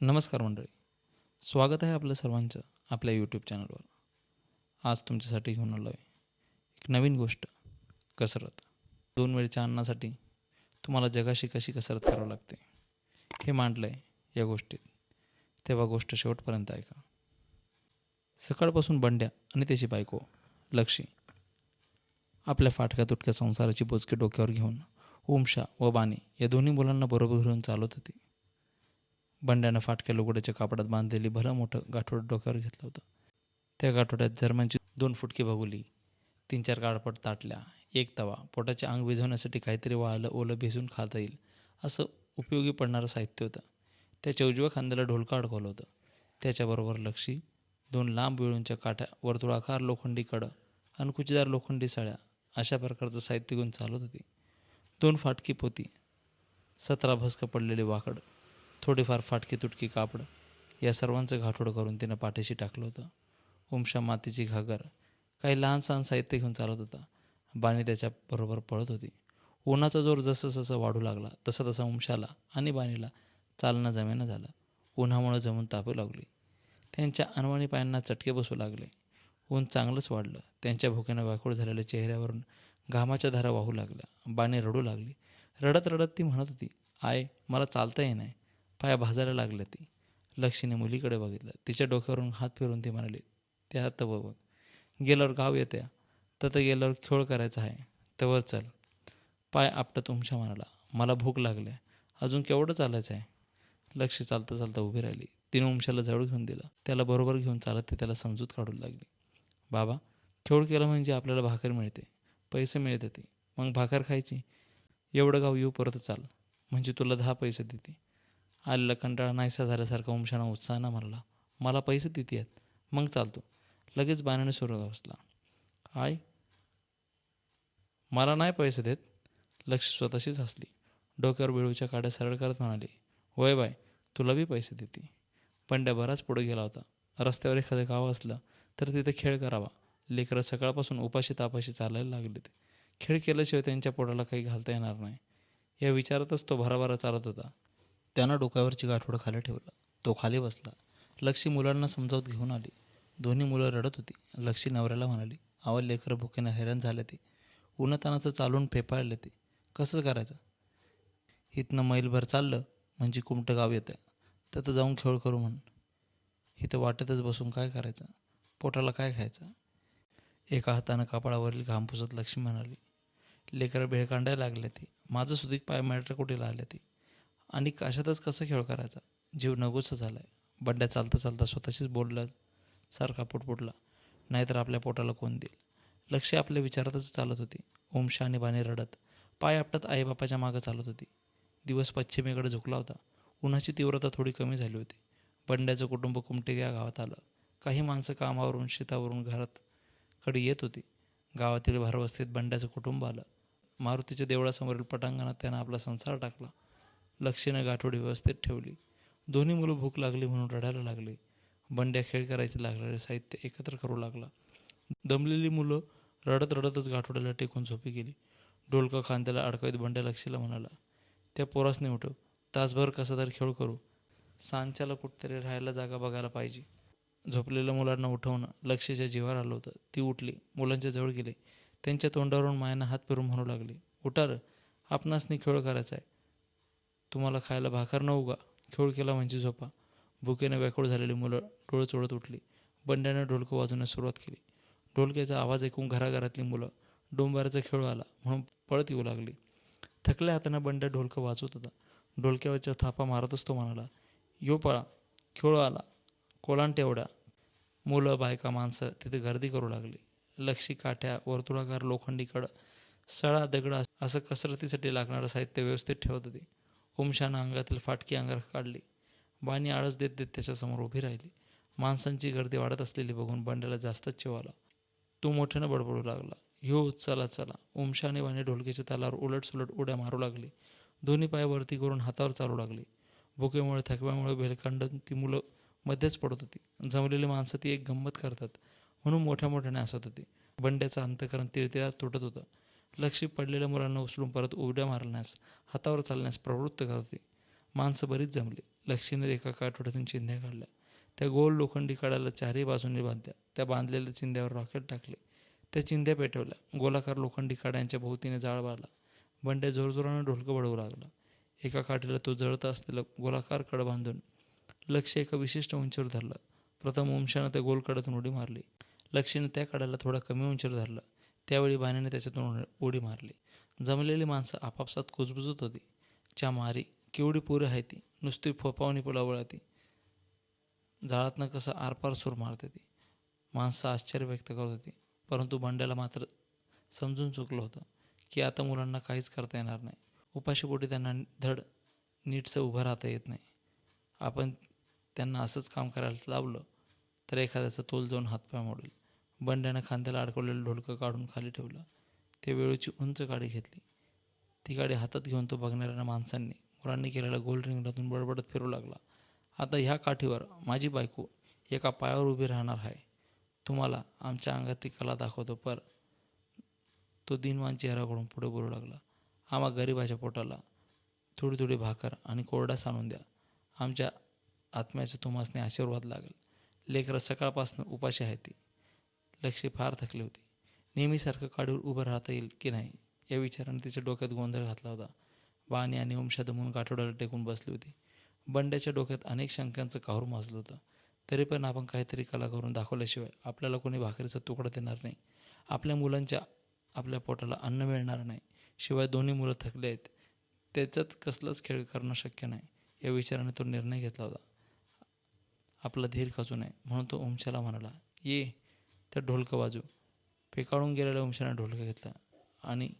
नमस्कार मंडळी. स्वागत आहे आपलं सर्वांचं आपल्या यूट्यूब चॅनलवर आज तुमच्यासाठी घेऊन आलो आहे एक नवीन गोष्ट कसरत. दोन वेळच्या अन्नासाठी तुम्हाला जगाशी कशी कसरत करावी लागते हे मांडलं आहे या गोष्टीत. तेव्हा गोष्ट शेवटपर्यंत ऐका. सकाळपासून बंड्या आणि त्याची बायको लक्षी आपल्या फाटक्या तुटक्या संसाराची बोचके डोक्यावर घेऊन ओमशा व बाणी या दोन्ही मुलांना बरोबर घेऊन चालत होती. बंड्यानं फाटक्या लुगड्याच्या कापडात बांधलेली भलं मोठं गाठोड डोक्यावर घेतलं होतं. त्या गाठोड्यात जर्मनची दोन फुटकी भगुली तीन चार काळपट ताटल्या एक तवा पोटाचे अंग भिजवण्यासाठी काहीतरी वाळलं ओलं भिजून खाता येईल असं उपयोगी पडणारं साहित्य होतं. त्याच्या उजव्या खांद्याला ढोलका अडकवलं होतं त्याच्याबरोबर लक्षी दोन लांब वेळूंच्या काठ्या वर्तुळाकार लोखंडी कडं आणि लोखंडी साड्या अशा प्रकारचं साहित्य घेऊन चालत होती. दोन फाटकी पोती सतरा भस्क पडलेले वाकड थोडीफार फाटकी तुटकी कापड या सर्वांचं घाटोड करून तिनं पाठीशी टाकलं होतं. उमशा मातीची घागर काही लहान सहान साहित्य घेऊन चालत होता. बाणी त्याच्याबरोबर पळत होती. उन्हाचा जोर जसं जसं वाढू लागला तसं तसा उमशाला आणि बाणीला चालणं जमेनं झालं. उन्हामुळं जमून तापू लागली. त्यांच्या अनवाणी पायांना चटके बसू लागले. ऊन चांगलंच वाढलं. त्यांच्या भुकेनं व्याकुळ झालेल्या चेहऱ्यावरून घामाच्या धारा वाहू लागल्या. बाणी रडू लागली. रडत रडत ती म्हणत होती आय मला चालता ये नाही पाया भाजायला लागल्या ती. लक्षीने मुलीकडे बघितलं. तिच्या डोक्यावरून हात फिरून ती म्हणाली त्या तव बघ गेल्यावर गाव येत्या तर गेल्यावर खेळ करायचा आहे. तेव्हा चल. पाय आपटत तुमच्या म्हणाला मला भूक लागल्या अजून केवढं चालायचं आहे? लक्ष चालता चालता उभी राहिली. तिने उमशाला जवळ घेऊन दिलं. त्याला बरोबर घेऊन चालत ते त्याला समजूत काढू लागली. बाबा खेळ केलं म्हणजे आपल्याला भाकर मिळते. पैसे मिळते ते. मग भाकर खायची? एवढं गाव येऊ परत चाल. म्हणजे तुला दहा पैसे देते. आलेला कंटाळा नाहीसा झाल्यासारखा उमशानं उत्साहानं म्हणला. मला पैसे देते आहेत. मग चालतो. लगेच बाण्याने सुरू बसला. आय मला नाही पैसे देत. लक्ष स्वतःशीच हसली डोक्यावर बिळूच्या काड्या सरळ करत म्हणाली वय बाय तुला बी पैसे देते. पंड्या बराच पुढे गेला होता. रस्त्यावर एखादं गाव असलं तर तिथे खेळ करावा. लेकरं सकाळपासून उपाशी तापाशी चालायला लागले ते खेळ केल्याशिवाय त्यांच्या पोटाला काही घालता येणार नाही. या विचारातच तो भराभरा चालत होता. त्यानं डोक्यावरची गाठोडं खाली ठेवलं. तो खाली बसला. लक्षी मुलांना समजावत घेऊन आली. दोन्ही मुलं रडत होती. लक्षी नवऱ्याला म्हणाली आवा लेकरं भुकेनं हैराण झाले ते. उन्हातानाचं चालून फेपाळले ते. कसं करायचं? इथनं मैलभर चाललं म्हणजे कुमटं गाव येतं. तर जाऊन खेळ करू म्हण. इथं वाटतच बसून काय करायचं? पोटाला काय खायचं? एका हातानं कापडावरील घाम पुसत लक्ष्मी म्हणाली लेकरं भेळ कांडायला लागले ते. माझं सुधीक पाय मॅटर कुठेला आले ते? आणि कशातच कसं खेळ करायचा? जीव नगोचा झाला आहे बड्ड्या चालता चालता स्वतःशीच बोललं सारखा पुटपुटला नाहीतर आपल्या पोटाला कोण देईल? लक्ष आपल्या विचारातच चालत होती. ओमशा आणि बाणी रडत पाय आपटत आईबापाच्या मागं चालत होती. दिवस पश्चिमेकडे झुकला होता. उन्हाची तीव्रता थोडी कमी झाली होती. बंड्याचं कुटुंब कुमटे या गावात आलं. काही माणसं कामावरून शेतावरून घरात कडे येत होती. गावातील भरवस्थेत बंड्याचं कुटुंब आलं. मारुतीच्या देवळासमोरील पटांगणात त्यानं आपला संसार टाकला. लक्षणं गाठोडी व्यवस्थित ठेवली. दोन्ही मुलं भूक लागली म्हणून रडायला लागली. बंड्या खेळ करायचे लागणारे साहित्य एकत्र करू लागला. दमलेली मुलं रडत रडतच गाठोड्याला टेकून झोपी गेली. डोलका खांद्याला अडकवीत बंड्या लक्षीला म्हणाला त्या पोरासने उठव. तासभर कसा तरी खेळ करू. सांच्याला कुठेतरी राहायला जागा बघायला पाहिजे. झोपलेल्या मुलांना उठवणं लक्षच्या जीवावर आलं होतं. ती उठली. मुलांच्या जवळ गेले. त्यांच्या तोंडावरून मायानं हात फिरून म्हणू लागली उठार आपणासनी खेळ करायचा आहे. तुम्हाला खायला भाकर न उगा खेळ केला म्हणजे झोपा. भुकेनं व्याकुळ झालेली मुलं डोळ चोळत उठली. बंड्यानं ढोलकं वाजवण्यास सुरुवात केली. ढोलक्याचा आवाज ऐकून घराघरातली मुलं डोंबाराचा खेळ आला म्हणून पळत येऊ लागली. थकल्या हातानं बंड्या ढोलकं वाजवत होता. ढोलक्यावरच्या थापा मारतच तो म्हणाला यो पळा खेळ आला. कोलांट एवढ्या मुलं बायका माणसं तिथे गर्दी करू लागली. लक्षी काठ्या वर्तुळाकार लोखंडीकडं सळा दगडा असं कसरतीसाठी लागणारं साहित्य व्यवस्थित ठेवत होते. उमशानं अंगातील फाटकी अंगार काढली. बाणी आळस देत देत त्याच्यासमोर उभी राहिली. माणसांची गर्दी वाढत असलेली बघून बंड्याला जास्तच चिवाला तो मोठ्यानं बडबडू लागला. ह्यो चला चला. उमशाने आणि बाणी ढोलकीच्या तालावर उलटसुलट उड्या मारू लागली. दोन्ही पाय वरती करून हातावर चालू लागली. भुकेमुळे थकव्यामुळे भेलखंडन ती मुलं मध्येच पडत होती. जमलेली माणसं ती एक गंमत करतात म्हणून मोठ्या मोठ्याने असत होती. बंड्याचं अंतकरण तिळतिळात तुटत होतं. लक्ष पडलेल्या मुलांना उचलून परत उड्या मारण्यास हातावर चालण्यास प्रवृत्त करत. होती माणसं बरीच जमली. लक्षीने एका काठोड्यातून चिंध्या काढल्या. त्या गोल लोखंडी काढायला चारही बाजूने बांधल्या. त्या बांधलेल्या चिंध्यावर रॉकेट टाकले. त्या चिंध्या पेटवल्या. गोलाकार लोखंडी काड्यांच्या भोवतीने जाळ बाळला बंड्या जोरजोरानं ढोलकं बडवू लागला. एका काठीला तो जळत असलेला गोलाकार कड बांधून लक्ष एका विशिष्ट उंचीवर धरलं. प्रथम वंशानं त्या गोलकडातून उडी मारली. लक्षीनं त्या कडाला थोडा कमी उंचीवर धरलं. त्यावेळी भाण्याने त्याच्यातून उडी मारली. जमलेली माणसं आपापसात कुजबुजत होती. च्या मारी केवढी पोरं आहे ती. नुसती फोपावणी पुलावळा ती जाळातनं कसं आरपार सूर मारते ती. माणसं आश्चर्य व्यक्त करत होती. परंतु बंड्याला मात्र समजून चुकलं होतं की आता मुलांना काहीच करता येणार नाही. उपाशीपोटी त्यांना धड नीटसं उभं राहता येत नाही. आपण त्यांना असंच काम करायला लावलं तर एखाद्याचा तोल जाऊन हातपाय मोडेल. बंड्यानं खांद्याला अडकवलेलं ढोलकं काढून खाली ठेवलं. ते वेळूची उंच गाडी घेतली. ती गाडी हातात घेऊन तो बघणाऱ्या माणसांनी मुलांनी केलेल्या गोल रिंगणातून बडबडत फिरू लागला. आता ह्या काठीवर माझी बायको एका पायावर उभी राहणार आहे. तुम्हाला आमच्या अंगात ती कला दाखवतो पर तो दिनवान चेहरा पुढे बोलू लागला. आम्हा गरीबाच्या पोटाला थोडी थोडी भाकर आणि कोरडा सांडून द्या. आमच्या आत्म्याच्या तुम्हासने आशीर्वाद लागेल. लेकरं सकाळपासून उपाशी आहे ती. लक्ष्य फार थकली होती. नेहमीसारखं काढून उभं राहता येईल की नाही या विचाराने तिच्या डोक्यात गोंधळ घातला होता. बाणी आणि वंशा दमून गाठोड्याला टेकून बसली होती. बंड्याच्या डोक्यात अनेक शंकांचं काहूर माजलं होतं. तरी पण आपण काहीतरी कला करून दाखवल्याशिवाय आपल्याला कोणी भाकरीचा तुकडा देणार नाही. आपल्या मुलांच्या आपल्या पोटाला अन्न मिळणार नाही. शिवाय दोन्ही मुलं थकले आहेत. त्याच्यात कसलाच खेळ करणं शक्य नाही. या विचाराने तो निर्णय घेतला होता. आपला धीर खचू नये म्हणून तो उमशाला म्हणाला ये त्या ढोलकं वाजू पेकाळून गेलेल्या उमशाने ढोलकं घेतला. आणि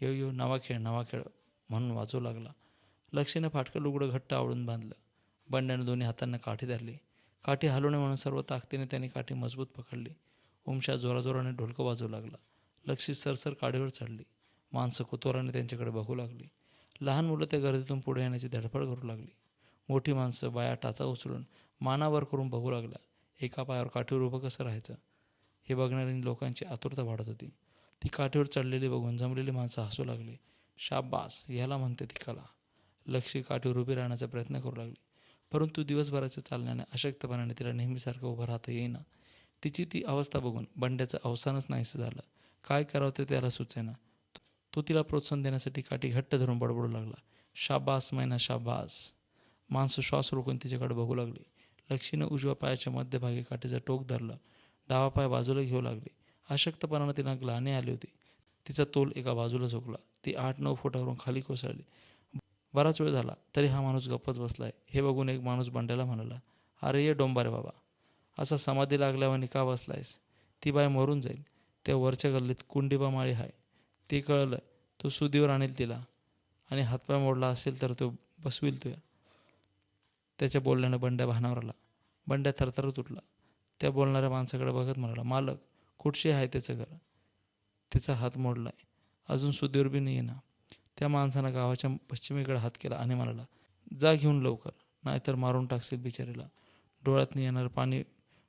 यो यो नवा खेळ नवा खेळ म्हणून वाजू लागला. लक्षीने फाटकं लुगडं घट्ट आवडून बांधलं. बंड्याने दोन्ही हातांना काठी धरली. काठी हलवणे म्हणून सर्व ताकदीने त्याने काठी मजबूत पकडली. उमशा जोराजोराने ढोलकं वाजू लागला. लक्षी सरसर काडीवर चढली. माणसं कुतोराने त्यांच्याकडे बघू लागली. लहान मुलं त्या गर्दीतून पुढे येण्याची धडपड करू लागली. मोठी माणसं बाया टाचा उचलून मानावर करून बघू लागल्या. एका पायावर काठीवर उभं कसं राहायचं? हे बघणारी लोकांची आतुरता वाढत होती. ती काठीवर चढलेली बघून जमलेली माणसं हसू लागली. शाबास ह्याला म्हणते ती कला. लक्षी काठीवर उभी राहण्याचा प्रयत्न करू लागली. परंतु दिवसभराच्या चालण्याने अशक्तपणाने तिला नेहमीसारखं उभं राहता येईना. तिची ती अवस्था बघून बंड्याचं अवसानच नाहीसं झालं. काय करावं ते त्याला सुचेना. तो तिला प्रोत्साहन देण्यासाठी काठी घट्ट धरून बडबडू लागला. शाबास मैना शाबास. माणसं श्वास रोखून तिच्याकडे बघू लागली. लक्षीनं उजव्या पायाच्या मध्यभागी काठीचं टोक धरलं. डावा पाय बाजूला घेऊ लागली. अशक्तपणानं तिला ग्लाने आली होती. तिचा तोल एका बाजूला झोकला. ती आठ नऊ फुटावरून खाली कोसळली. बराच वेळ झाला तरी हा माणूस गप्पच बसलाय. हे बघून एक माणूस बंड्याला म्हणाला अरे ये डोंबारे बाबा असा समाधी लागल्यावर का बसलायस ती बाय मरून जाईल. त्या वरच्या गल्लीत कुंडीबा माळी आहे ते कळलं तो सुदीवर आणेल तिला. आणि हातपाय मोडला असेल तर तो बसविल तुया. त्याच्या बोलण्यानं बंड्या भानावर आला. बंड्या थरथरत उठला. त्या बोलणाऱ्या माणसाकडे बघत म्हणाला मालक कुठशी आहे त्याचं घर? तिचा हात मोडला आहे अजून सुदीवर बी नाही ना. त्या माणसानं गावाच्या पश्चिमेकडे हात केला आणि म्हणाला जा घेऊन लवकर नाहीतर मारून टाकशील बिचारीला. डोळ्यात येणारं पाणी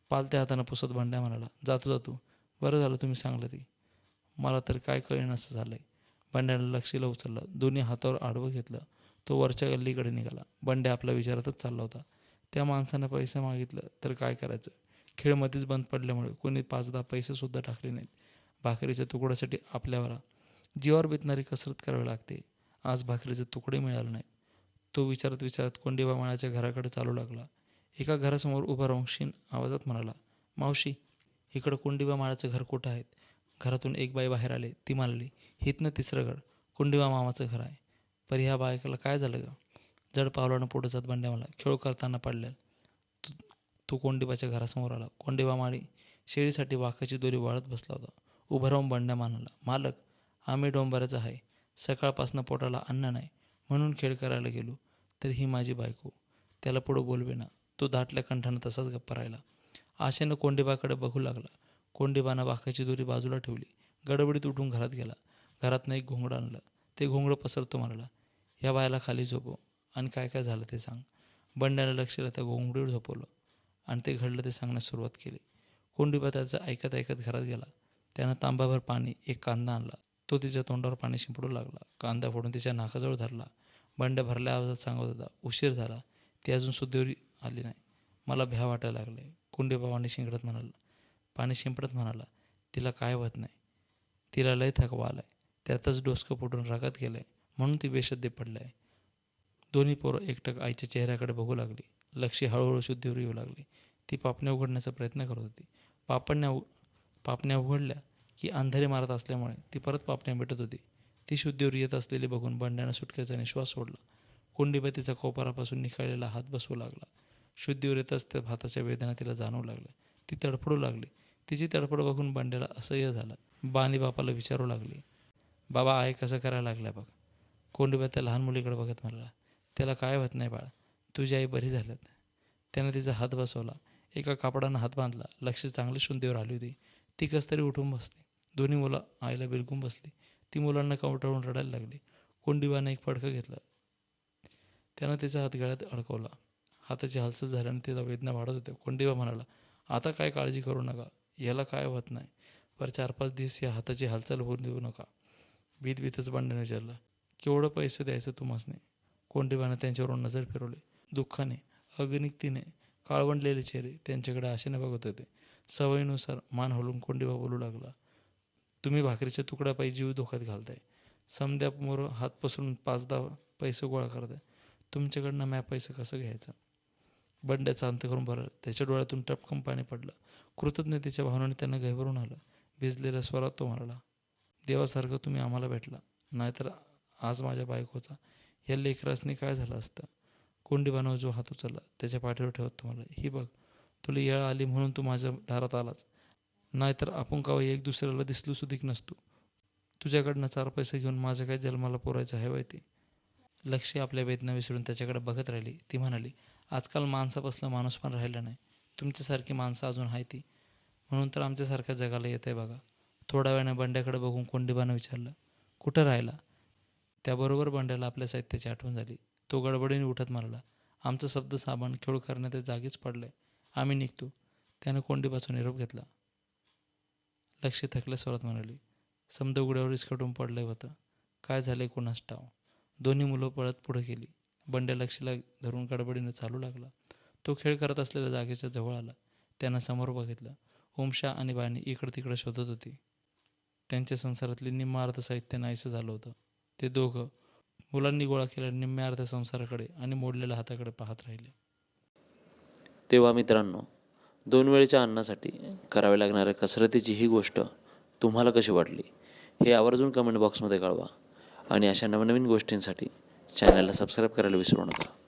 पालत्या हातानं पुसत भांड्या म्हणाला जातो जातो. बरं झालं तुम्ही सांगलं ती. मला तर काय कळेन असं झालं आहे बंड्याला लक्षीला उचललं दोन्ही हातावर आडवं घेतलं तो वरच्या गल्लीकडे निघाला. बंड्या आपल्या विचारातच चालला होता. त्या माणसानं पैसे मागितलं तर काय करायचं? खेळ मध्येच बंद पडल्यामुळे कोणी पाच दहा पैसेसुद्धा टाकले नाहीत. भाकरीच्या तुकड्यासाठी आपल्यावर जीवावर बेतणारी कसरत करावी लागते. आज भाकरीचे तुकडे मिळाले नाहीत. तो विचारत विचारत कोंडीबा माळ्याच्या घराकडे चालू लागला. एका घरासमोर उभा राहून शीन आवाजात म्हणाला मावशी इकडं कोंडीबा माळ्याचं घर कुठं आहेत घरातून एक बाई बाहेर आले. ती म्हणाली हितनं तिसरं घर. कोंडीबा मामाचं घर आहे. पर ह्या बायकाला काय झालं ग? जड पावलानं पोटं जात बंड्या मला खेळ करताना पडल्या तो कोंडिबाच्या घरासमोर आला. कोंडिबा माळी शेळीसाठी वाकाची दोरी वाळत बसला होता. उभं राहून बंड्या मानला मालक आम्ही डोंबराचं आहे. सकाळपासनं पोटाला अन्न नाही. म्हणून खेळ करायला गेलो तर ही माझी बायको. त्याला पुढं बोलवे ना. तो दाटल्या कंठानं तसाच गप्पा राहिला. आशेनं कोंडिबाकडे बघू लागला. कोंडीबानं वाकाची दोरी बाजूला ठेवली. गडबडीत उठून घरात गेला. घरातनं एक घोंगडं आणलं. ते घोंगडं पसरतो मारला. या बायाला खाली झोपव. आणि काय काय झालं ते सांग. बंड्यानं लक्ष त्या घोंगडीवर झोपवलं. आणि ते घडलं ते सांगण्यास सुरुवात केली. कोंडीबा त्याचं ऐकत ऐकत घरात गेला. त्यानं तांबाभर पाणी एक कांदा आणला. तो तिच्या तोंडावर पाणी शिंपडू लागला. कांदा फोडून तिच्या नाकाजवळ धरला. बंड्या भरल्या आवाजात सांगत होता उशीर झाला. ती अजून सुदैवरी आली नाही. मला भ्या वाटायला लागले. कुंडीबा पाणी शिंकडत म्हणाला. पाणी शिंपडत म्हणाला तिला काय होत नाही. तिला लय थकवा आलाय. त्यातच डोसकं फुटून रागात गेलंय. म्हणून ती बेशुद्धी पडली आहे. दोन्ही पोरं एकटक आईच्या चेहऱ्याकडे बघू लागली. लक्षी हळूहळू शुद्धीवर येऊ लागली. ती पापण्या उघडण्याचा प्रयत्न करत होती. पापण्या उ पापण्या उघडल्या की अंधारे मारत असल्यामुळे ती परत पापण्या भेटत होती. ती शुद्धीवर येत असलेली बघून बंड्यानं सुटकेचा निश्वास सोडला. कुंडीबतीचा तिचा कोपरापासून निखळलेला हात बसवू लागला. शुद्धीवर येतच त्या भाताच्या वेदना तिला जाणवू लागल्या. ती तडफडू लागली. तिची तडफड बघून बंड्याला असह्य झालं. बाणी बापाला विचारू लागली. बाबा आहे कसं करायला लागल्या बघ? कोंडीबाई त्या लहान मुलीकडे बघत म्हणाला त्याला काय होत नाही बाळा. तुझी आई बरी झाल्यात. त्यानं तिचा हात बसवला. एका कापडानं हात बांधला. लक्ष चांगली शुद्धीवर आली होती. ती कस तरी उठून बसली. दोन्ही मुलं आईला बिलकून बसली. ती मुलांना कवटाळून रडायला लागली. कोंडीबानं एक फडकं घेतलं. त्यानं तिचा हात गळ्यात अडकवला. हाताची हालचाल झाल्याने तिला वेदना वाढत होत्या. कोंडीबा म्हणाला आता काय काळजी करू नका. याला काय होत नाही. पर चार पाच दिवस या हाताची हालचाल होऊ देऊ नका. भीत भीतच बंड्याने विचारलं. केवढं पैसे द्यायचं तुम्हासने कोंडीबानं त्यांच्यावरून नजर फिरवली. दुःखाने अग्निकतीने काळवंडलेले चेहरे त्यांच्याकडे आशेने बघत होते. सवयीनुसार मान हलून कोंडीबा बोलू लागला तुम्ही भाकरीच्या तुकड्यापायी जीव धोक्यात घालताय. समद्या हात पसरून पाच दहा पैसे गोळा करताय. तुमच्याकडनं मॅ पैसे कसं घ्यायचं? बंड्याचा अंत करून भरलं. त्याच्या डोळ्यातून टपकन पाणी पडलं. कृतज्ञतेच्या भावनेने त्यांना घाबरून आलं. भिजलेल्या स्वरात तो म्हणाला देवासारखं तुम्ही आम्हाला भेटला. नाहीतर आज माझ्या बायकोचा या लेकरासने काय झालं असतं? कोंडीबानं जो हात उचलला त्याच्या पाठीवर ठेवत तुम्हाला. ही बघ तुला येळ आली म्हणून तू माझ्या दारात आलाच नाहीतर आपण कावा एक दुसऱ्याला दिसलो सुधीक नसतो. तुझ्याकडनं चार पैसे घेऊन माझं काय जन्माला पोरायचं आहे वय ते? लक्ष आपल्या वेदना विसरून त्याच्याकडे बघत राहिली. ती म्हणाली आजकाल माणसापासला माणूस पण राहिला नाही. तुमच्यासारखी माणसं अजून आहे ती. म्हणून तर आमच्यासारख्या जगाला येत आहे बघा. थोड्या वेळाने बंड्याकडे बघून कोंडीबानं विचारलं कुठं राहिला? त्याबरोबर बंड्याला आपल्या साहित्याची आठवण झाली. तो गडबडीने उठत मारला. आमचं शब्द साबण खेळ करण्यात जागीच पडलंय. आम्ही निघतो. त्यानं कोंडीपासून निरोप घेतला. लक्ष थकल्या स्वरात म्हणाली समद उघड्यावर इसकटून पडलंय होतं काय झालंय कोणास टाव दोन्ही मुलं पळत पुढे गेली. बंड्या लक्षला धरून गडबडीनं चालू लागला. तो खेळ करत असलेल्या जागेच्या जवळ आला. त्यानं समोर बघितलं. ओमशा आणि बाणी इकडं तिकडं शोधत होती. त्यांच्या संसारातली निम्मा साहित्य नाहीसं झालं होतं. ते दोघं मुलांनी गोळा केला निम्म्या अर्ध्या संसाराकडे आणि मोडलेल्या हाताकडे पाहत राहिले. तेव्हा मित्रांनो दोन वेळेच्या अन्नासाठी करावी लागणाऱ्या कसरतीची ही गोष्ट तुम्हाला कशी वाटली हे आवर्जून कमेंट बॉक्समध्ये कळवा. आणि अशा नवनवीन गोष्टींसाठी चॅनलला सबस्क्राईब करायला विसरू नका.